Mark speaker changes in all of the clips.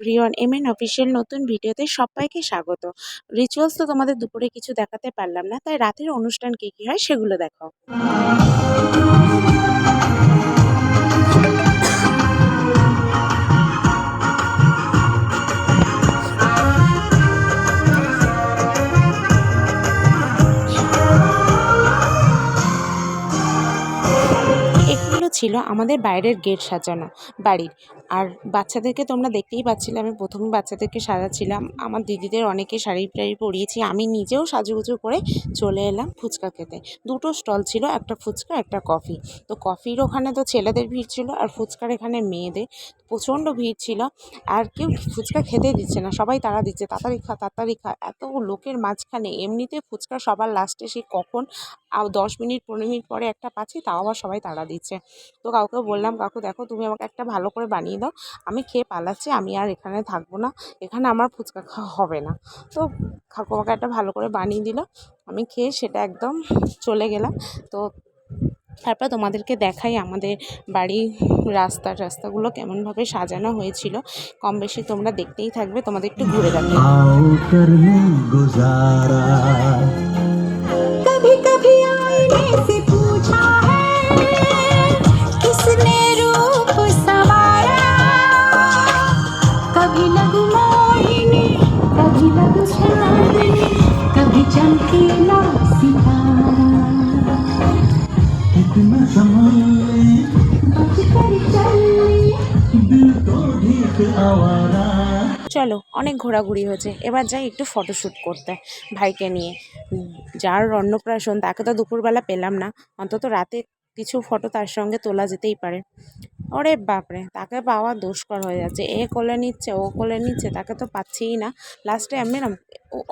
Speaker 1: Everyone M N official নতুন ভিডিওতে সবাইকে স্বাগত। রিচুয়ালস তো তোমাদের দুপুরে কিছু দেখাতে পারলাম না, তাই রাতের অনুষ্ঠান কি কি হয় সেগুলো দেখো। ছিল আমাদের বাইরের গেট সাজানো বাড়ির। আর বাচ্চাদেরকে তোমরা দেখতেই পাচ্ছিলে, আমি প্রথমে বাচ্চাদেরকে সাজাচ্ছিলাম। আমার দিদিদের অনেকে শাড়ি টাড়ি পরিয়েছি, আমি নিজেও সাজুগুজু করে চলে এলাম ফুচকা খেতে। দুটো স্টল ছিল, একটা ফুচকা, একটা কফি। তো কফির ওখানে তো ছেলেদের ভিড় ছিল আর ফুচকার এখানে মেয়েদের প্রচণ্ড ভিড় ছিল। আর কেউ ফুচকা খেতে দিচ্ছে না, সবাই তারা দিচ্ছে, তাড়াতাড়ি খা তাড়াতাড়ি খা। এত লোকের মাঝখানে এমনিতে ফুচকা সবার লাস্টে সে কখন, আও দশ মিনিট, পনেরো মিনিট পরে একটা পাচ্ছি, তাও আবার সবাই তাড়া দিচ্ছে। তো কাউকে বললাম, কাকু দেখো, তুমি আমাকে একটা ভালো করে বানিয়ে দাও আমি খেয়ে পালাচ্ছি আমি আর এখানে থাকব না এখানে আমার ফুচকা খাওয়া হবে না। তো কাকু আমাকে একটা ভালো করে বানিয়ে দিল আমি খেয়ে সেটা একদম চলে গেলাম। তো তারপর তোমাদেরকে দেখাই আমাদের বাড়ির রাস্তা রাস্তাগুলো কেমনভাবে সাজানো হয়েছিল। কম বেশি তোমরা দেখতেই থাকবে তোমাদের একটু ঘুরে
Speaker 2: দেখো কভি चमकीला सितारा
Speaker 3: कितना संभल ले
Speaker 2: बच कर चली
Speaker 3: दिल तो ठीक आवारा
Speaker 1: চলো অনেক ঘোরাঘুরি হয়েছে এবার যাই একটু ফটোশ্যুট করতে ভাইকে নিয়ে উম, যার অন্নপ্রাশন তাকে তো দুপুরবেলা পেলাম না অন্তত রাতে কিছু ফটো তার সঙ্গে তোলা যেতেই পারে ওরে বাপরে তাকে পাওয়া দুষ্কর হয়ে যাচ্ছে। এ কোলে নিচ্ছে ও কোলে নিচ্ছে তাকে তো পাচ্ছিই না। লাস্টে আমি না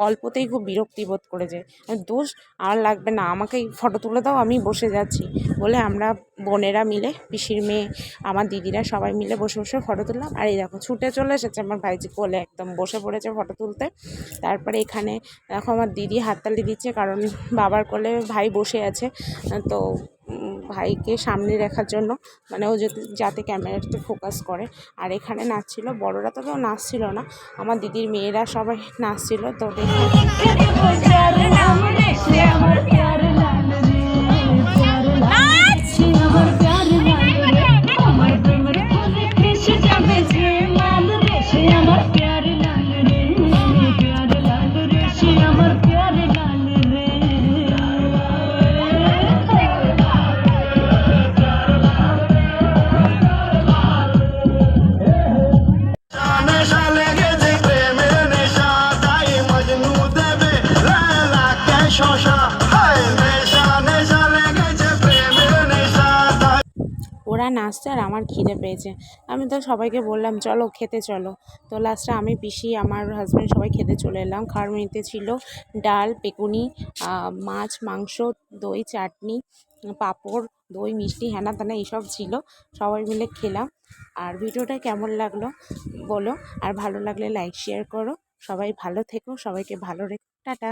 Speaker 1: অল্পতেই খুব বিরক্তি বোধ করেছে। আমি, দোষ আর লাগবে না আমাকেই ফটো তুলে দাও আমি বসে যাচ্ছি। বলে আমরা বোনেরা মিলে পিসির মেয়ে আমার দিদিরা সবাই মিলে বসে বসে ফটো তুললাম। আর এই দেখো ছুটে চলে এসেছে আমার ভাইজি কোলে একদম বসে পড়েছে ফটো তুলতে। তারপরে এখানে দেখো আমার দিদি হাততালি দিচ্ছে কারণ বাবার কোলে ভাই বসে আছে। তো ভাইকে সামনে রাখার জন্য মানে ও যদি যাতে ক্যামেরাতে ফোকাস করে। আর এখানে নাচছিল, বড়রা তো কেউ নাচছিল না। আমার দিদির মেয়েরা সবাই নাচছিল, তো ওরা নাচছে আর আমার খিদে পেয়েছে। আমি তো সবাইকে বললাম, চলো, খেতে চলো। তো লাস্টে আমি পিসি, আমার হাজব্যান্ড সবাই খেতে চলে এলাম। খাওয়ার মেনুতে ছিল ডাল পেকুনি মাছ, মাংস, দই, চাটনি, পাঁপড়, দই, মিষ্টি হ্যানা ত্যানা এইসব ছিল। সবাই মিলে খেলাম। আর ভিডিওটা কেমন লাগল বলো। আর ভালো লাগলে লাইক শেয়ার করো। সবাই ভালো থেকো, সবাইকে ভালো রেখো। টাটা।